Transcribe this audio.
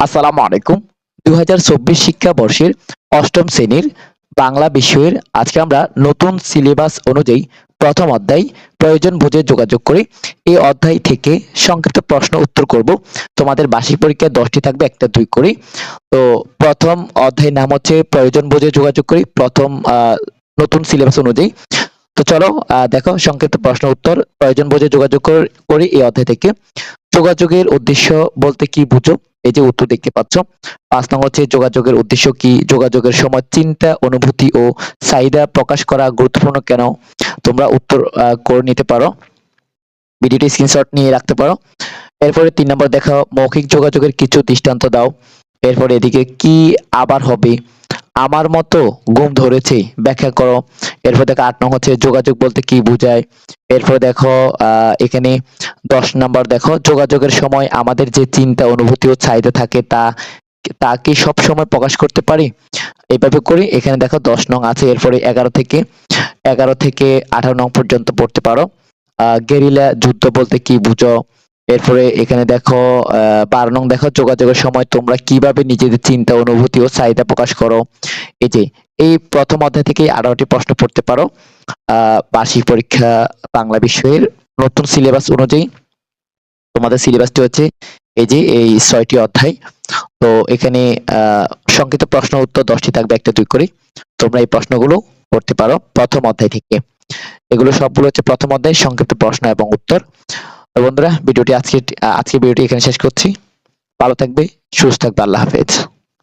আসসালামু আলাইকুম। দু দুই শিক্ষাবর্ষের অষ্টম শ্রেণির বাংলা বিষয়ের আজকে আমরা নতুন সিলেবাস অনুযায়ী প্রথম অধ্যায় প্রয়োজন বুঝে যোগাযোগ করে এই অধ্যায় থেকে সংক্ষিপ্ত প্রশ্ন উত্তর করব। তোমাদের বার্ষিক পরীক্ষা দশটি থাকবে, একটা দুই করে। তো প্রথম অধ্যায়ের নাম হচ্ছে প্রয়োজন বুঝে যোগাযোগ করি প্রথম নতুন সিলেবাস অনুযায়ী। তো চলো দেখো সংক্ষিপ্ত প্রশ্ন উত্তর, প্রয়োজন বুঝে যোগাযোগ করি এই অধ্যায় থেকে। যোগাযোগের উদ্দেশ্য বলতে কি বুঝো? এই যে উত্তর দেখতে পাচ্ছ। পাঁচ নং হচ্ছে যোগাযোগের উদ্দেশ্য কি? যোগাযোগের সময় চিন্তা, অনুভূতি ও চাহিদা প্রকাশ করা গুরুত্বপূর্ণ কেন? তোমরা উত্তর করে নিতে পারো। ভিডিওটি স্ক্রিনশট নিয়ে রাখতে পারো। এরপরে তিন নম্বর দেখা মৌখিক যোগাযোগের কিছু দৃষ্টান্ত দাও। এরপরে এদিকে কি আবার হবে? আমার মতো ঘুম ধরেছে। ব্যাখ্যা করো। এরপর দেখো আট নং হচ্ছে যোগাযোগ বলতে কি বোঝায়। এরপর দেখো এখানে দশ নম্বর দেখো, যোগাযোগের সময় আমাদের যে চিন্তা, অনুভূতি ও চাহিদা থাকে তা তা কি সব সময় প্রকাশ করতে পারি? এইভাবে করি। এখানে দেখো দশ নং আছে, এরপরে এগারো থেকে এগারো থেকে আঠারো নং পর্যন্ত পড়তে পারো। গেরিলা যুদ্ধ বলতে কি বুঝো? এরপরে এখানে দেখো বারো নং দেখো, যোগাযোগের সময় তোমরা কীভাবে নিজেদের চিন্তা, অনুভূতি ও চাহিদা প্রকাশ করো। এই যে, এই প্রথম অধ্যায় থেকে আঠারোটি প্রশ্ন পড়তে পারো। আহ, বার্ষিক পরীক্ষা বাংলা বিষয়ের নতুন সিলেবাস অনুযায়ী। তোমাদের সিলেবাসটি হচ্ছে এই যে, এই ছয়টি অধ্যায়। তো এখানে, আহ, সংক্ষিপ্ত প্রশ্ন উত্তর দশটি থাকবে, একটা দুই করে। তোমরা এই প্রশ্নগুলো করতে পারো প্রথম অধ্যায় থেকে। এগুলো সবগুলো হচ্ছে প্রথম অধ্যায়, সংক্ষিপ্ত প্রশ্ন এবং উত্তর। তো বন্ধুরা, ভিডিওটি আজকে আজকে ভিডিওটি এখানে শেষ করছি। ভালো থাকবে, সুস্থ থাকবে, আল্লাহ হাফেজ।